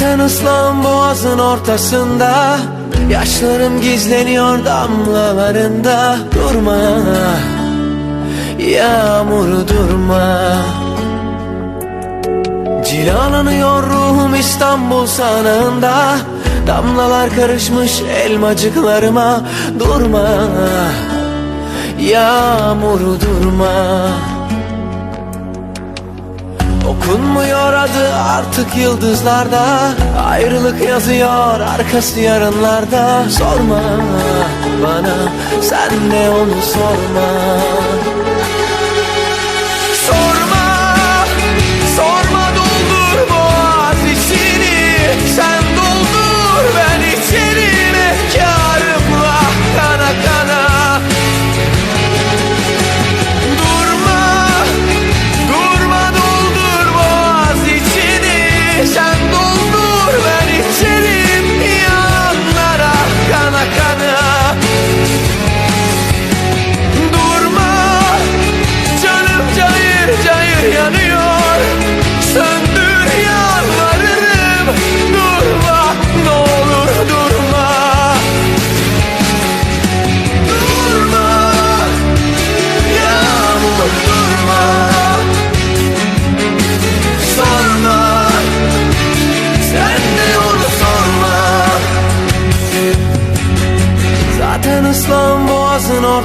Zaten ıslan boğazın ortasında. Yaşlarım gizleniyor damlalarında. Durma Yağmur durma. Cilalanıyor ruhum İstanbul sanığında Damlalar karışmış elmacıklarıma. Durma Yağmur durma Okunmuyor adı artık yıldızlarda. Ayrılık yazıyor arkası yarınlarda. Sorma bana sen de onu sorma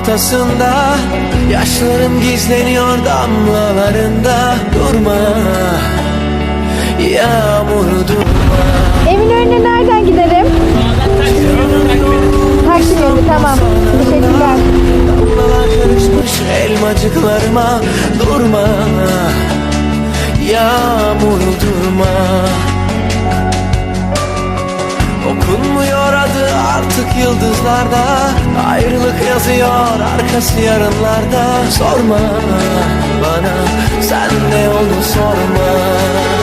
ortasında Yaşlarım gizleniyor damlalarında Durma Yağmur durma Evin önüne nereden giderim? Taksim yönü tamam. Teşekkürler. Damlalar karışmış elmacıklarıma Durma Yağmur durma yıldızlarda Ayrılık yazıyor arkası yarınlarda. Sorma bana sen de onu sorma